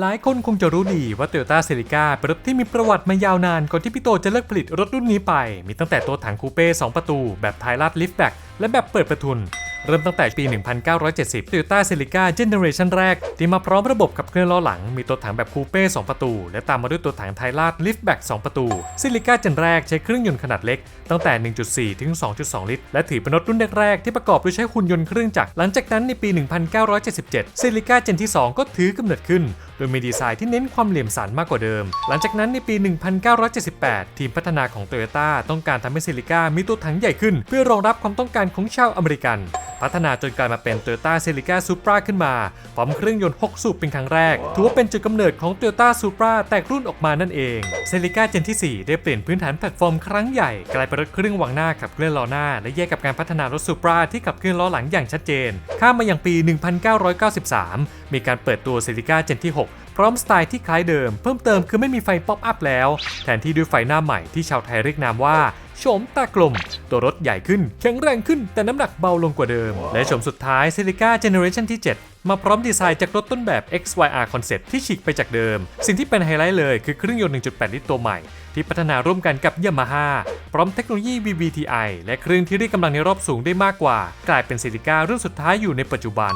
หลายคนคงจะรู้ดีว่า Toyota Celica เป็นรถที่มีประวัติมายาวนานก่อนที่พี่โตจะเลิกผลิตรถรุ่นนี้ไป มีตั้งแต่ตัวถังคูเป้2ประตู แบบไทยลัดลิฟต์แบ็กและแบบเปิดประทุน เริ่มตั้งแต่ปี 1970 Toyota Celica Generation แรก ที่มาพร้อมระบบขับเคลื่อนล้อหลัง มีตัวถังแบบคูเป้ 2 ประตู และตามมาด้วยตัวถังไทลาดลิฟต์แบ็ก2 ประตู Celica Gen แรกใช้เครื่องยนต์ขนาดเล็ก ตั้งแต่ 1.4 ถึง 2.2 ลิตร และถือเป็นรถรุ่นแรกๆที่ประกอบด้วยใช้หุ่นยนต์เครื่องจักร หลังจากนั้นในปี 1977 Celica Gen ที่ 2 ก็ถือกำเนิดขึ้น โดยมีดีไซน์ที่เน้นความเหลี่ยมสันมากกว่าเดิม หลังจากนั้นในปี 1978 ทีมพัฒนาของ Toyota ต้องการทำให้ซิลิก้ามีตัวถังใหญ่ขึ้น เพื่อรองรับความต้องการของชาวอเมริกันพัฒนาจนกลายมาเป็น Toyota Celica Supra ขึ้นมา พร้อมเครื่องยนต์ 6 สูบเป็นครั้งแรก ถือว่าเป็นจุดกำเนิดของ Toyota Supra แตกรุ่นออกมานั่นเอง Celica Gen ที่ 4 ได้เปลี่ยนพื้นฐานแพลตฟอร์มครั้งใหญ่ กลายเป็นรถเครื่องวางหน้าขับเคลื่อนล้อหน้า และแยกกับการพัฒนารถ Supra ที่ขับเคลื่อนล้อหลังอย่างชัดเจน ข้ามมาอย่างปี 1993 มีการเปิดตัว Celica Gen ที่ 6พร้อมสไตล์ที่คล้ายเดิม เพิ่มเติมคือไม่มีไฟป๊อปอัพแล้ว แทนที่ด้วยไฟหน้าใหม่ที่ชาวไทยเรียกนามว่า โฉมตากลม ตัวรถใหญ่ขึ้น แข็งแรงขึ้นแต่น้ำหนักเบาลงกว่าเดิม และโฉมสุดท้าย Celica Generation ที่ 7 มาพร้อมดีไซน์จากรถต้นแบบ XYR Concept ที่ฉีกไปจากเดิม สิ่งที่เป็นไฮไลท์เลยคือเครื่องยนต์ 1.8 ลิตรตัวใหม่ ที่พัฒนาร่วมกันกับ Yamaha พร้อมเทคโนโลยี VVTi และเครื่องที่เรียกกำลังในรอบสูงได้มากกว่า กลายเป็น Celica รุ่นสุดท้ายอยู่ในปัจจุบัน